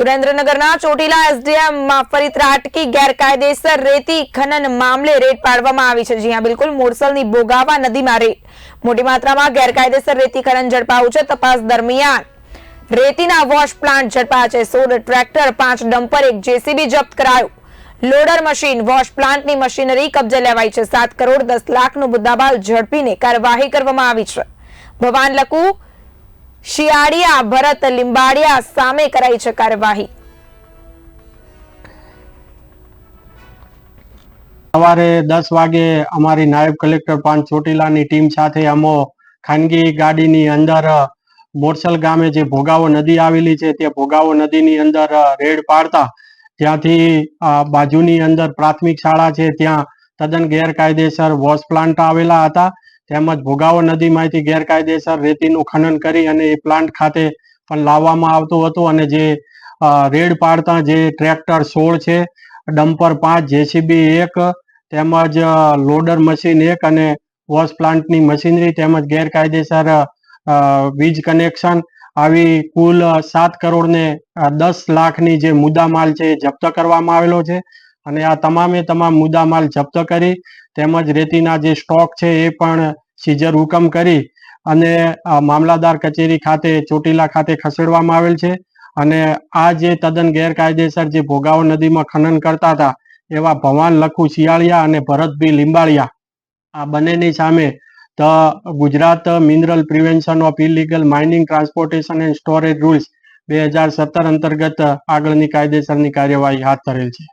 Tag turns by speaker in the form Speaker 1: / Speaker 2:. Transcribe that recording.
Speaker 1: સુરેન્દ્રનગરના ચોટીલા એસડીએમમાં ફરી ત્રાટકી, ગેરકાયદેસર રેતી ખનન મામલે રેડ પાડવામાં આવી છે. જ્યાં બિલકુલ મોરસલની બોગાવા નદીમાં રેડ. મોટી માત્રામાં ગેરકાયદેસર રેતી ખનન ઝડપાયું છે. તપાસ દરમિયાન રેતીના વોશ પ્લાન્ટ ઝડપાયા છે. સોળ ટ્રેક્ટર, પાંચ ડમ્પર, એક જેસીબી જપ્ત કરાયું. લોડર મશીન, વોશ પ્લાન્ટની મશીનરી કબજે લેવાઈ છે. સાત કરોડ દસ લાખનો મુદ્દાબાલ ઝડપીને કાર્યવાહી કરવામાં આવી છે. ભવાન લકુ શિયાળિયા, ભરત, લીંબાડિયા સામે કરાઈ છે કાર્યવાહી.
Speaker 2: સવારે દસ વાગે અમારી નાયબ કલેક્ટર પાંચ ચોટીલાની ટીમ સાથે અમો ખાનગી ગાડીની અંદર મોરસલ ગામે જે ભોગાવો નદી આવેલી છે, તે ભોગાવો નદીની અંદર રેડ પાડતા. ત્યાંથી બાજુની અંદર પ્રાથમિક શાળા છે, ત્યાં તદ્દન ગેરકાયદેસર વોશ પ્લાન્ટ આવેલા હતા. તેમજ ભોગાવો નદીમાંથી ગેરકાયદેસર રેતીનું ખનન કરી અને એ પ્લાન્ટ ખાતે પણ લાવવામાં આવતું હતું અને જે રેડ પાડતા જે ટ્રેક્ટર સોળ છે, ડમ્પર પાંચ, જેસીબી એક, તેમજ લોડર મશીન એક અને વોશ પ્લાન્ટની મશીનરી તેમજ ગેરકાયદેસર વીજ કનેક્શન આવી કુલ સાત કરોડ ને દસ લાખની જે મુદ્દામાલ છે એ જપ્ત કરવામાં આવેલો છે. અને આ તમામે તમામ મુદ્દામાલ જપ્ત કરી, તેમજ રેતીના જે સ્ટોક છે એ પણ સીઝર હુકમ કરી અને મામલાદાર કચેરી ખાતે, ચોટીલા ખાતે ખસેડવામાં આવેલ છે. અને આ જે તદ્દન ગેરકાયદેસર જે ભોગાવો નદીમાં ખનન કરતા હતા, એવા ભવાન લખુ શિયાળિયા અને ભરતભી લીંબાળિયા. આ બંનેની સામે the Gujarat mineral prevention of illegal mining transportation and storage rules બે હજાર સત્તર અંતર્ગત આગળની કાયદેસરની કાર્યવાહી હાથ ધરેલ છે.